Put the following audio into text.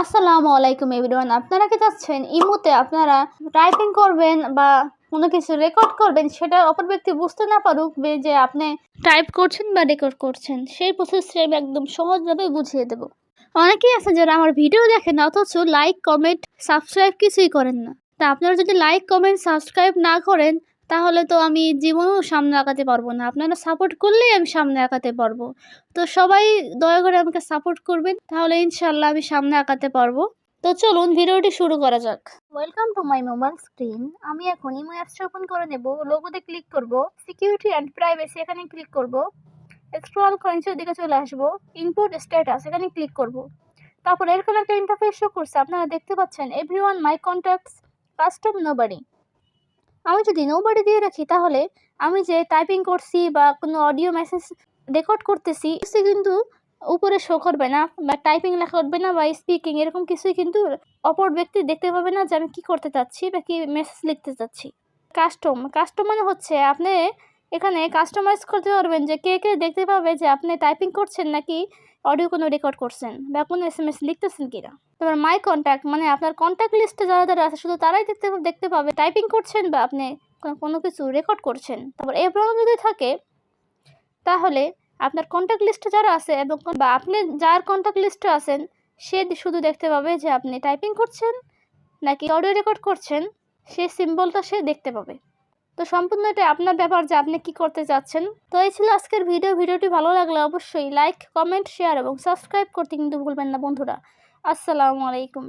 আসসালামু আলাইকুম এভরিওয়ান, আপনারা কি চাচ্ছেন? ইমোতে আপনারা টাইপিং করবেন বা কোনো কিছু রেকর্ড করবেন, সেটা অপর ব্যক্তি বুঝতে না পারুক যে আপনি টাইপ করছেন বা রেকর্ড করছেন। সেই প্রসেসটা আমি একদম সহজভাবে বুঝিয়ে দেব। অনেকেই আছে যারা আমার ভিডিও দেখেন অথচ লাইক কমেন্ট সাবস্ক্রাইব কিছুই করেন না। তা আপনারা যদি লাইক কমেন্ট সাবস্ক্রাইব না করেন তাহলে তো আমি জীবনেও সামনে আগাতে পারব না। আপনারা সাপোর্ট করলেই আমি সামনে আগাতে পারব। তো সবাই দয়া করে আমাকে সাপোর্ট করবেন, তাহলে ইনশাল্লাহ আমি সামনে আগাতে পারব। তো চলুন ভিডিওটি শুরু করা যাক। Welcome to my mobile screen আমি এখন ইমো অ্যাপসটা ওপেন করে নেব লোগোতে ক্লিক করব সিকিউরিটি অ্যান্ড প্রাইভেসি এখানে ক্লিক করব স্ক্রল করে নিচের দিকে চলে আসব ইনপুট স্ট্যাটাস এখানে ক্লিক করব। তারপর এরকম একটা ইন্টারফেস শো করছে, আপনারা দেখতে পাচ্ছেন everyone my contacts custom nobody আমি যদি নোবাডি দিয়ে রাখি, তাহলে আমি যে টাইপিং করছি বা কোনো অডিও মেসেজ রেকর্ড করতেছি সে কিন্তু উপরে শো করবে না বা টাইপিং লেখা উঠবে না বা স্পিকিং এরকম কিছুই কিন্তু অপর ব্যক্তি দেখতে পাবে না যে আমি কী করতে চাচ্ছি বা কী মেসেজ লিখতে চাচ্ছি। কাস্টম কাস্টম মানে হচ্ছে আপনি এখানে কাস্টমাইজ করতে পারবেন যে কে কে দেখতে পাবে যে আপনি টাইপিং করছেন নাকি অডিও কোনো রেকর্ড করছেন বা কোনো এস এম এস লিখতেছেন কিনা। তারপর মাই কন্ট্যাক্ট মানে আপনার কন্ট্যাক্ট লিস্টে যারা যারা আছে শুধু তারাই দেখতে দেখতে পাবে টাইপিং করছেন বা আপনি কোনো- কিছু রেকর্ড করছেন। তারপর এই প্রবলেম যদি থাকে, তাহলে আপনার কন্ট্যাক্ট লিস্টে যারা আছে এবং বা আপনি যার কন্ট্যাক্ট লিস্টে আছেন, সে শুধু দেখতে পাবে যে আপনি টাইপিং করছেন নাকি অডিও রেকর্ড করছেন সেই সিম্বলটা সে দেখতে পাবে। তো সম্পূর্ণ এটা আপনার ব্যাপার যে আপনি কি করতে চাচ্ছেন তো এই ছিল আজকের ভিডিও ভিডিওটি ভালো লাগলে অবশ্যই লাইক কমেন্ট শেয়ার এবং সাবস্ক্রাইব করতে কিন্তু ভুলবেন না বন্ধুরা। আসসালামু আলাইকুম।